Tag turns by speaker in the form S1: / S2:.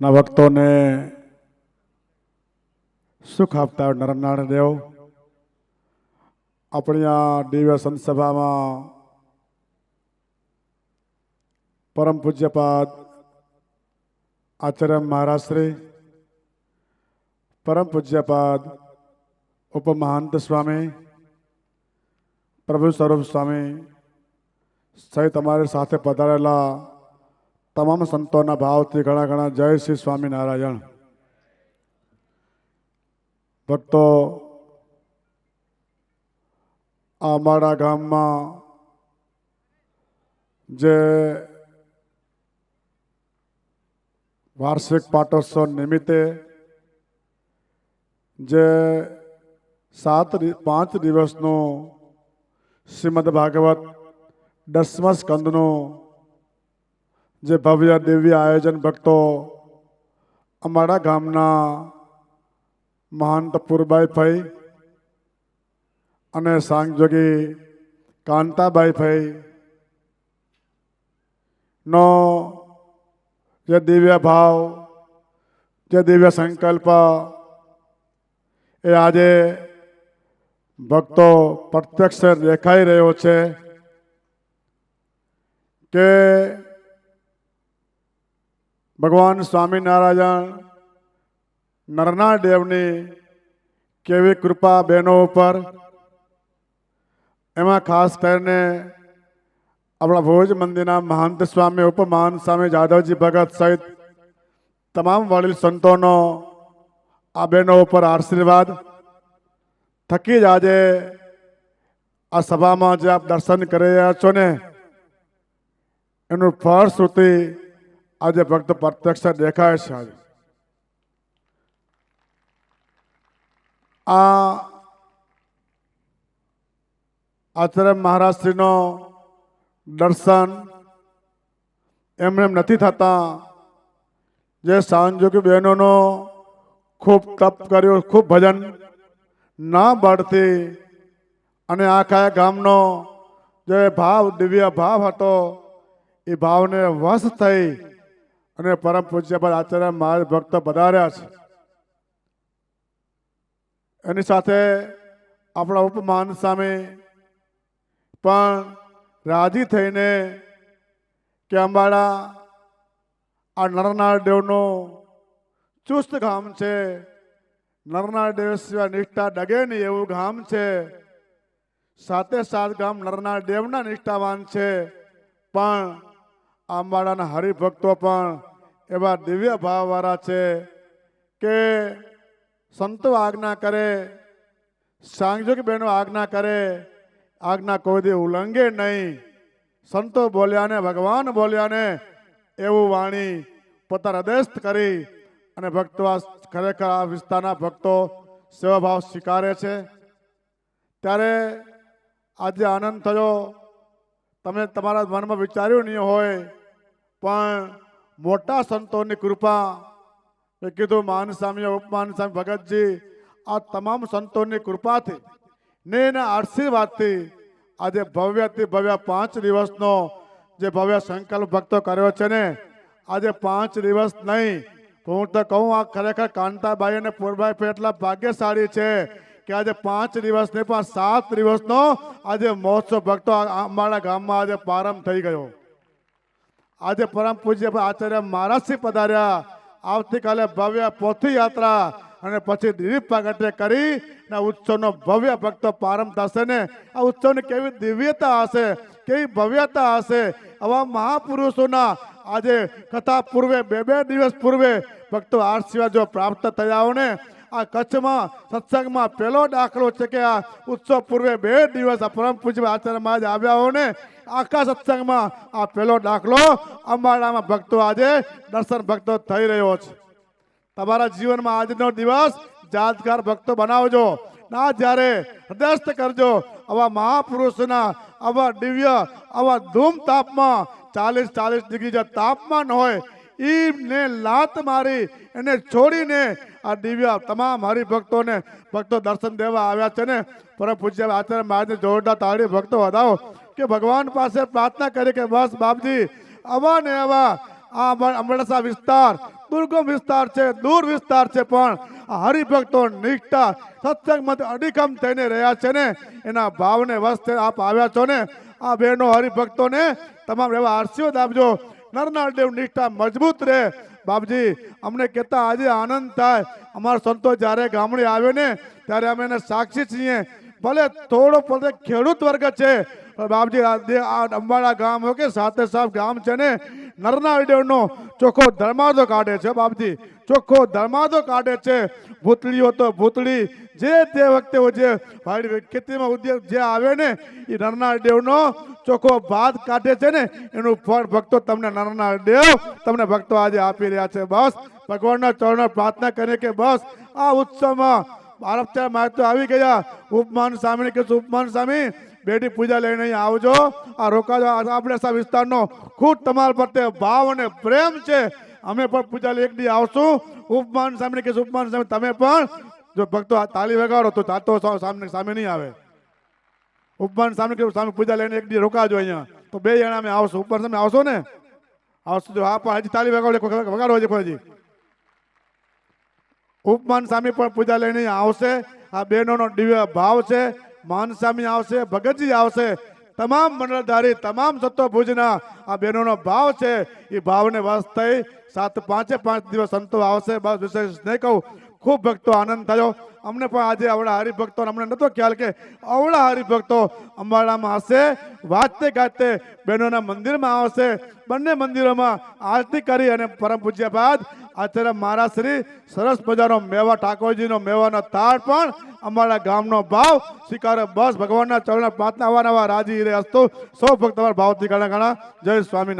S1: ના ભક્તોને સુખ આપતા નરમનારાયણ દેવ. આપણી આ દિવ્ય સંતસભામાં પરમ પૂજ્યપાદ આચાર્ય મહારાજશ્રી, પરમ પૂજ્યપાદ ઉપમહાંત સ્વામી, પ્રભુ સ્વરૂપ સ્વામી સહિત અમારી સાથે પધારેલા તમામ સંતોના ભાવથી ઘણા ઘણા જય શ્રી સ્વામિનારાયણ. ભક્તો, અમારા ગામમાં જે વાર્ષિક પાટોત્સવ નિમિત્તે જે સાત પાંચ દિવસનું શ્રીમદ ભાગવત દસમા સ્કંદનું જે ભવ્ય દિવ્ય આયોજન ભક્તો અમારા ગામના મહંત પુરબાઈ ભાઈ અને સાંગજોગી કાંતાબાઈ ભાઈ નો જે દિવ્ય ભાવ, જે દિવ્ય સંકલ્પ એ આજે ભક્તો પ્રત્યક્ષ દેખાઈ રહ્યો છે કે ભગવાન સ્વામિનારાયણ નરના દેવની કેવી કૃપા બહેનો ઉપર. એમાં ખાસ કરીને આપણા ભોજ મંદિરના મહંત સ્વામી, ઉપમહાન સ્વામી જાદવજી ભગત સહિત તમામ વડીલ સંતોનો આ બહેનો ઉપર આશીર્વાદ. થકી જ આજે આ સભામાં જે આપ દર્શન કરી રહ્યા છો ને, એનું ફળ શ્રુતિ આજે ભક્ત પ્રત્યક્ષ દેખાય છે આજે. આ આચાર્ય મહારાજશ્રીનો દર્શન એમને એમ નથી થતા જે સાંજોગી બહેનોનો ખૂબ તપ કર્યો, ખૂબ ભજન ના બળતી અને આખા ગામનો જે ભાવ, દિવ્ય ભાવ હતો, એ ભાવને વશ થઈ અને પરમ પૂજ્ય પર આચાર્ય મહારાજ ભક્તો પધાર્યા છે. એની સાથે આપણા ઉપમાન સામે પણ રાજી થઈને કે અંબાડા આ નરનાળ દેવનું ચુસ્ત ગામ છે. નરનાળ દેવ સિવાય નિષ્ઠા ડગે નહીં એવું ગામ છે. સાથે સાત ગામ નરનાળ દેવના નિષ્ઠાવાન છે. પણ આંબાડાના હરિભક્તો પણ એવા દિવ્ય ભાવવાળા છે કે સંતો આજ્ઞા કરે, સાંજોગ બહેનો આજ્ઞા કરે, આજ્ઞા કોઈ દી ઉલ્લંઘે નહીં. સંતો બોલ્યા ને, ભગવાન બોલ્યા ને એવું વાણી પોતા હૃદયસ્થ કરી અને ભક્તો આ ખરેખર આ વિસ્તારના ભક્તો સેવાભાવ સ્વીકારે છે. ત્યારે આજે આનંદ થયો. તમે તમારા મનમાં વિચાર્યું નહીં હોય, પણ મોટા સંતોની કૃપા મેં કીધું, માન સ્વામી ઉપમાન સ્વામી ભગતજી, આ તમામ સંતોની કૃપાથી ને એના આશીર્વાદથી આજે ભવ્યથી ભવ્ય પાંચ દિવસનો જે ભવ્ય સંકલ્પ ભક્તો કર્યો છે ને, આજે પાંચ દિવસ નહીં, હું તો કહું આ ખરેખર કાંતાબાઈ અને પૂરબાઈ પર એટલા ભાગ્યશાળી છે કે આજે પાંચ દિવસ નહીં, પણ સાત દિવસનો આજે મહોત્સવ ભક્તો અમારા ગામમાં આજે પ્રારંભ થઈ ગયો. આજે પરમ પૂજ્ય આચાર્ય મહારાજથી પધાર્યા. આવતીકાલે ભવ્ય પોથી યાત્રા અને પછી દિલીપ પ્રગટે કરી ને ઉત્સવનો ભવ્ય ભક્તો પ્રારંભ થશે ને. આ ઉત્સવની કેવી દિવ્યતા હશે, કેવી ભવ્યતા હશે. આવા મહાપુરુષોના આજે કથા પૂર્વે, બે બે દિવસ પૂર્વે ભક્તો આશીર્વાદ જો પ્રાપ્ત થયા ને. આ કચ્છમાં સત્સંગમાં પહેલો દાખલો છે કે આ ઉત્સવ પૂર્વે બે દિવસ પરમ પૂજ્ય આચાર્ય મહારાજ આવ્યા હોય ને, આખા સત્સંગમાં આ પહેલો દાખલો અંબાડામાં ભક્તો આજે દર્શન ભક્તો થઈ રહ્યો છે. તમારા જીવનમાં આજનો દિવસ યાદગાર ભક્તો બનાવજો. ના, જ્યારે હૃદયસ્થ કરજો. આવા મહાપુરુષના, આવા દિવ્ય, આવા ધૂમ તાપમાં ચાલીસ ચાલીસ ડિગ્રી જે તાપમાન હોય ઈને લાત મારી, એને છોડીને આ દિવ્ય તમામ હરિભક્તોને ભક્તો દર્શન દેવા આવ્યા છે ને. પરમ પૂજ્ય આચાર્ય મહારાજને જોરદાર તાળી ભક્તો વધાવો કે ભગવાન પાસે પ્રાર્થના કરી કે બસ બાપજી, આવા ને આવા આ અમરસા વિસ્તાર, દુર્ગમ વિસ્તાર છે, દૂર વિસ્તાર છે, પણ હરિભક્તો નિષ્ઠા, સત્સંગમાં અડીખમ થઈને રહ્યા છે ને. એના ભાવને વસ્તે આપ આવ્યા છો ને. આ બહેનો હરિભક્તોને તમામ એવા આશીર્વાદ આપજો. નરનાળ દેવ નિષ્ઠા મજબૂત રહે. બાપજી, અમને કહેતા આજે આનંદ થાય. અમારા સંતો જ્યારે ગામડે આવે ને, ત્યારે અમે એને સાક્ષી છીએ. ભલે થોડો પોતે ખેડૂત વર્ગ છે પણ બાપજી, આ અંબાડા ગામ હોય કે સાથે સાફ ગામ છે ને નરના દેવનો ચોખ્ખો ધર્માદો કાઢે છે બાપજી. ચોખ્ખો ધર્માદો કાઢે છે. ભૂતળીઓ તો ભૂતળી, જે તે વખતે જે ખેતીમાં ઉદ્યોગ જે આવે ને એ નરનાળ દેવનો ચોખ્ખો ભાત કાઢે છે ને, એનું ફળ ભક્તો તમને નરનાળ દેવ, તમને ભક્તો આજે આપી રહ્યા છે. બસ, ભગવાનના ચરણો પ્રાર્થના કરે કે બસ, આ ઉત્સવમાં બારફચાર માર તો આવી ગયા. ઉપમાન સામે કે ઉપમાન સ્વામી બેટી પૂજા લઈને અહીંયા આવજો. આ રોકાજો. આ સા વિસ્તારનો ખૂબ તમારા પ્રત્યે ભાવ અને પ્રેમ છે. અમે પણ પૂજા લઈ એક દી આવશું. ઉપમાન સામે કે ઉપમાન સામે તમે પણ જો ભક્તો તાલી વગાડો તો તાતો સામે સામે નહીં આવે. ઉપમાન સામે કે સામે પૂજા લઈને એક દી રોકાજો અહીંયા. તો બે જણા અમે આવશું. ઉપમાન સામે આવશો ને? આવશું જો આ પણ હજી તાલી વગાડો. વગાડો હજી હજી. ઉપમાન સામે પણ પૂજા લઈને આવશે. આ બહેનોનો દિવ્ય ભાવ છે. માન સ્વામી આવશે, ભગતજી આવશે. તમામ મંડળધારી, તમામ સત્વ ભુજના આ બહેનોનો ભાવ છે. એ ભાવને વસ થઈ સાત પાંચે પાંચ દિવસ સંતો આવશે. બસ વિશેષ નહીં કહું. ખૂબ ભક્તો આનંદ થયો. અમને પણ આજે આવડા હરિભક્તો અમને નતો ખ્યાલ કે અવળા હરિભક્તો અંબાડામાં હશે. વાતે ગાતે બહેનોના મંદિરમાં આવશે. બંને મંદિરોમાં આરતી કરી અને પરમ પૂજ્યા બાદ આચાર્ય મહારાજ શ્રી સરસ મજાનો મેવા ઠાકોરજીનો મેવાનો તાળ પણ અમારા ગામનો ભાવ સ્વીકારે. બસ ભગવાનના ચરણ પ્રાર્થના અવારનવાર રાજી રહે હસ્તો સૌ ભક્ત ભાવથી ઘણા ઘણા જય સ્વામી